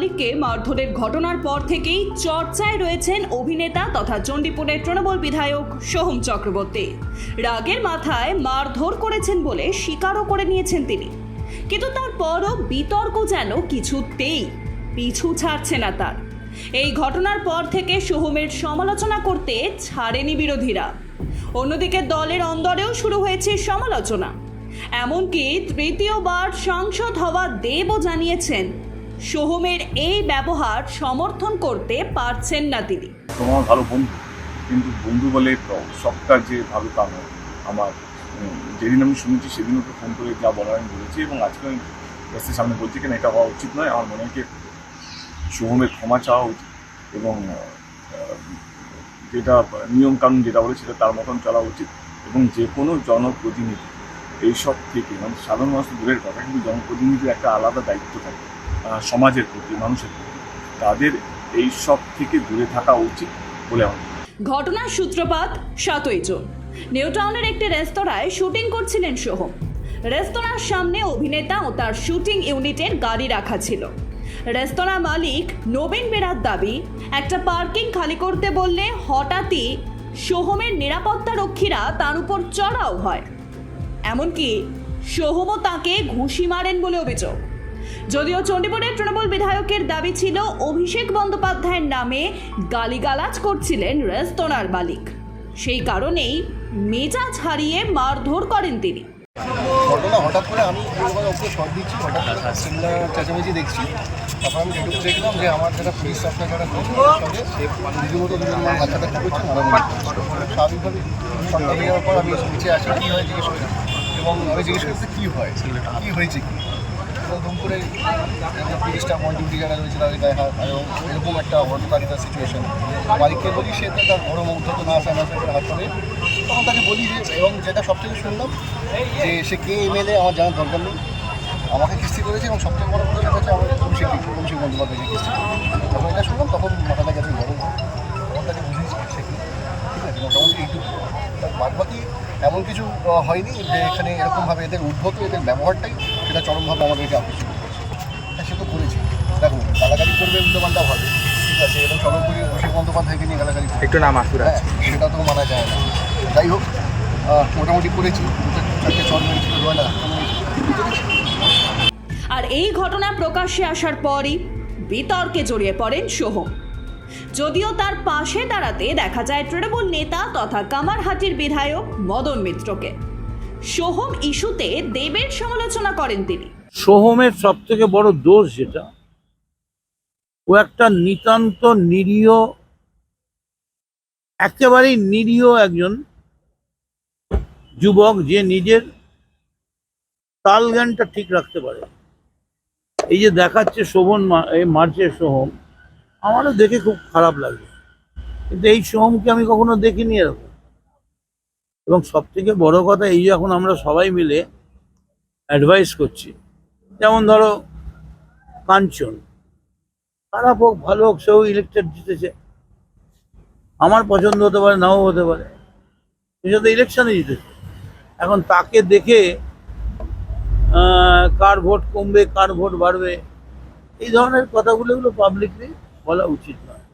মালিককে মারধরের ঘটনার পর থেকেই চর্চায় রয়েছেন অভিনেতা তথা চণ্ডীপুরের তৃণমূল বিধায়ক সোহম চক্রবর্তী। রাগের মাথায় মারধর করেছেন বলে স্বীকারও করে নিয়েছেন তিনি। কিন্তু তারপরও বিতর্ক যেন কিছুতেই পিছু ছাড়ছে না তার। এই ঘটনার পর থেকে সোহমের সমালোচনা করতে ছাড়েনি বিরোধীরা। অন্যদিকে দলের অন্দরেও শুরু হয়েছে সমালোচনা। এমনকি তৃতীয়বার সাংসদ হওয়া দেবও জানিয়েছেন সোহমের এই ব্যবহার সমর্থন করতে পারছেন না তিনি। তোমার ভালো বন্ধু, কিন্তু বন্ধু বলে সবটা যে ভালো তা নয়। আমার যেদিন আমি শুনেছি সেদিন ওকে ফোন করে যা বলার আমি বলেছি এবং আজকে আমি প্রেসের সামনে বলছি কিনা এটা হওয়া উচিত নয়। আমার মনে হয় শুভমের ক্ষমা চাওয়া উচিত এবং যেটা নিয়মকানুন যেটা বলে সেটা তার মতন চলা উচিত এবং যে কোনো জনপ্রতিনিধি, এইসব থেকে মানে সাধারণ মানুষ দূরের কথা, কিন্তু জনপ্রতিনিধির একটা আলাদা দায়িত্ব থাকে। সমাজের প্রতি, মানুষের প্রতি। তাদের এই সব থেকে দূরে থাকা উচিত বলে আমার ঘটনার সূত্রপাত সাতই জুন। নিউটাউনের একটি রেস্তোরাঁয় শুটিং করছিলেন সোহম। রেস্তোরাঁর সামনে অভিনেতা ও তার শুটিং ইউনিটের গাড়ি রাখা ছিল। রেস্তোরাঁ মালিক নবীন বেরার দাবি, একটা পার্কিং খালি করতে বললে হঠাৎই সোহমের নিরাপত্তা রক্ষীরা তার উপর চড়াও হয়। এমনকি সোহমও তাকে ঘুষি মারেন বলে অভিযোগ। যদিও চণ্ডীপুরের তৃণমূল বিধায়কের দাবি ছিল, অভিষেক বন্দ্যোপাধ্যায়ের নামে গালিগালাজ করছিলেন রেস্তোরাঁর মালিক। সেই কারণেই মেজাজ হারিয়ে মারধর করেন তিনি। ঘটনা হঠাৎ করে আমি শট দিচ্ছি, হঠাৎ সিমলা চেঁচামেচি দেখছি। আমি দেখলাম যে আমার যারা দুজন আমার বাচ্চাটা কী করছে করছে। স্বাভাবিকভাবে হয়ে যাওয়ার পর আমি নিচে আসি, কী হয় জিজ্ঞেস করি। এবং আমি জিজ্ঞেস করছি কী হয়? কী হয়েছে কি? ধুম করে পুলিশটা আমার ডিউটি যারা রয়েছে তাদের গায়ে হাত এবং এরকম একটা হটকারিতার সিচুয়েশন মালিককে বলি, সে তার বড় মুগ্ধ না আসে আসে করে হাত করে তখন তাকে বলি যে, এবং যেটা সবথেকে শুনলাম, যে সে কে এমএলএ আমার জানার দরকার নেই। আমাকে কিস্তি করেছে এবং সবথেকে বড় কথা হচ্ছে আমার অভিষেক অভিষেক বন্দ্যোপাধ্যায়কে কিস্তি যখন এটা শুনলাম, তখন মাথাটা গেছে বড় তখন তাকে বুঝেছি সে ঠিক আছে, মোটামুটি এইটুকু। তার বাদ বাকি এমন কিছু হয়নি যে এখানে এরকমভাবে এদের উদ্ভূত এদের ব্যবহারটাই সেটা চরমভাবে আমাদেরকে আকর্ষিত করেছে। হ্যাঁ সে তো করেছে। দেখো গালাগালি করবে উল্টোপাল্টা ভাবে ঠিক আছে এবং সর্বোপরি অভিষেক বন্দ্যোপাধ্যায়কে নিয়ে গালাগালি করবে। একটু নাম আসুর হ্যাঁ সেটা তো মানা যায় না। যাই হোক মোটামুটি করেছি। চারটে চল মেরেছিল রয়লা আর এই ঘটনা প্রকাশ্যে আসার পরই বিতর্কে জড়িয়ে পড়েন সোহম। যদিও তার পাশে দাঁড়াতে দেখা যায় তৃণমূল নেতা তথা কামারহাটির বিধায়ক মদন মিত্রকে। সোহম ইস্যুতে দেবের সমালোচনা করেন তিনি। সোহমের সব থেকে বড় দোষ যেটা, ও একটা নিতান্ত নিরীহ, একেবারেই নিরীহ একজন যুবক যে নিজের তাল জ্ঞানটা ঠিক রাখতে পারে। এই যে দেখাচ্ছে শোভন মার্চে সোহম আমারও দেখে খুব খারাপ লাগে কিন্তু এই সোহমকে আমি কখনো দেখিনি এরকম। এবং সব থেকে বড় কথা এই যে এখন আমরা সবাই মিলে অ্যাডভাইস করছি। যেমন ধরো, কাঞ্চন। খারাপ হোক, ভালো হোক, সেও ইলেকটেড জিতেছে। আমার পছন্দ হতে পারে, নাও হতে পারে। সে ইলেকশনে জিতেছে। এখন তাকে দেখে কার ভোট কমবে, কার ভোট বাড়বে, এই ধরনের কথাগুলো পাবলিকলি বলা উচিত নয়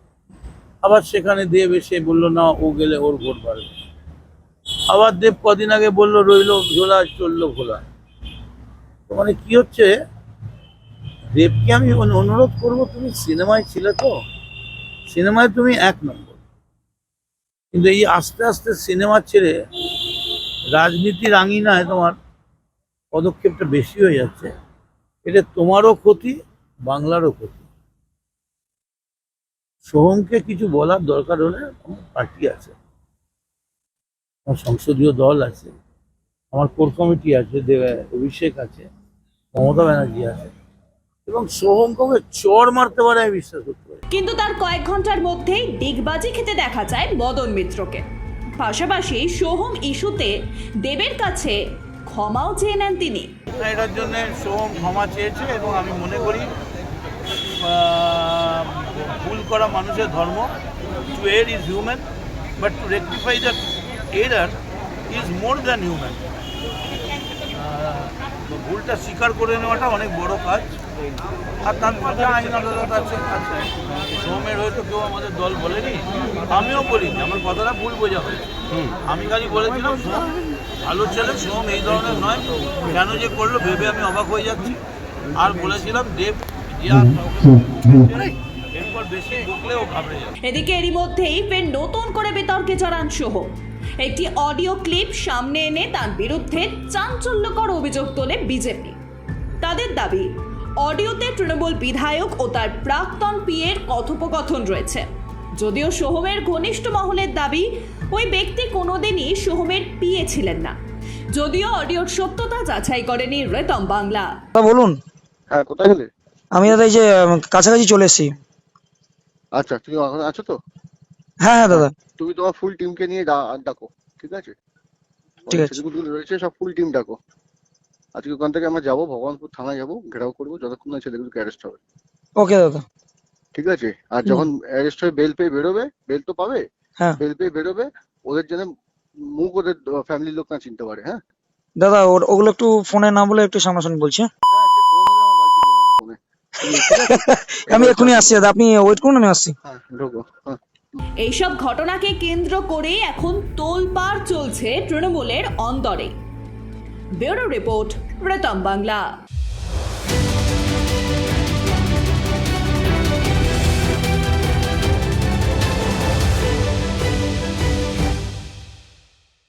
আবার সেখানে দেব এসে বলল, না, ও গেলে ওর ভোট বাড়বে। আবার দেব কদিন আগে বলল, রইল ঝোলা চলল ভোলা তো মানে কি হচ্ছে? দেবকে আমি অনুরোধ করব, তুমি সিনেমায় ছিলে তো? সিনেমায় তুমি এক নম্বর। কিন্তু এই আস্তে আস্তে সিনেমা ছেড়ে রাজনীতির আঙিনায় তোমার, পদক্ষেপটা বেশি হয়ে যাচ্ছে। এটা তোমারও ক্ষতি, বাংলারও ক্ষতি। সোহমকে কিছু বলার দরকার হলে আমার পার্টি আছে। আমার সংসদীয় দল আছে আমার কোর কমিটি আছে অভিষেক আছে মমতা ব্যানার্জি আছে। এবং সোহমকে চর মারতে পারে আমি বিশ্বাস করতে পারি। কিন্তু তার কয়েক ঘণ্টার মধ্যেই ডিগবাজি খেতে দেখা যায় মদন মিত্রকে। পাশাপাশি সোহম ইস্যুতে দেবের কাছে ক্ষমাও চেয়ে নেন তিনি। এটার জন্য সোহম ক্ষমা চেয়েছে এবং আমি মনে করি করা মানুষের ধর্ম to err is human but to rectify the error is more than human ভুলটা স্বীকার করে নেওয়াটা অনেক বড় কাজ। আর তার মধ্যে আইনত আছে। আছে সোমের হয়তো কেউ আমাদের দল বলেনি আমিও বলিনি আমার কথাটা ভুল বোঝা হয়েছে। আমি খালি বলেছিলাম সোম ভালো ছেলে সোম এই ধরনের নয় কেন যে করল ভেবে আমি অবাক হয়ে যাচ্ছি। আর বলেছিলাম দেব যে এরপর বেশি ঢুকলেও ঘাবড়ে যাবে। এদিকে এরই মধ্যেই ফের নতুন করে বিতর্কে জড়ান সোহম একটি অডিও ক্লিপ সামনে এনে তার বিরুদ্ধে চাঞ্চল্যকর অভিযোগ তোলে বিজেপি। তাদের দাবি অডিওতে তৃণমূল বিধায়ক ও তার প্রাক্তন পিয়ের কথোপকথন রয়েছে। যদিও সোহমের ঘনিষ্ঠ মহলের দাবি ওই ব্যক্তি কোনোদিনই সোহমের পিয়ে ছিলেন না। যদিও অডিওর সত্যতা যাচাই করেনি রেতম বাংলা। বলুন। হ্যাঁ কোথায় গেলে? আমি দাদা এই যে কাছাকাছি চলে এসেছি। আচ্ছা তুমি ওখানে আছো তো? হ্যাঁ হ্যাঁ দাদা। তুমি তোমার ফুল টিমকে নিয়ে ডাকো ঠিক আছে? ঠিক আছে। ছেলেগুলো রয়েছে সব ফুল টিম ডাকো। আজকে ওখান থেকে আমরা যাব ভগবানপুর থানায় যাব ঘেরাও করব যতক্ষণ না ছেলেগুলোকে অ্যারেস্ট হবে। ওকে দাদা। ঠিক আছে? আর যখন অ্যারেস্ট হয়ে বেল পেয়ে বেরোবে বেল তো পাবে হ্যাঁ। বেল পেয়ে বেরোবে ওদের যেন মুখ ওদের ফ্যামিলির লোক না চিনতে পারে হ্যাঁ? দাদা ওগুলো একটু ফোনে না বলে একটু সামনাসামনি বলছি হ্যাঁ? হ্যাঁ সে ফোন হলে আমার বালতি দেবে না ফোনে ঠিক আছে আমি এক্ষুনি আসছি দাদা আপনি ওয়েট করুন আমি আসছি। হ্যাঁ ঢোকো হ্যাঁ। এইসব ঘটনাকে কেন্দ্র করে এখন তোলপাড় চলছে তৃণমূলের অন্দরে। Bureau report Pratham Bangla.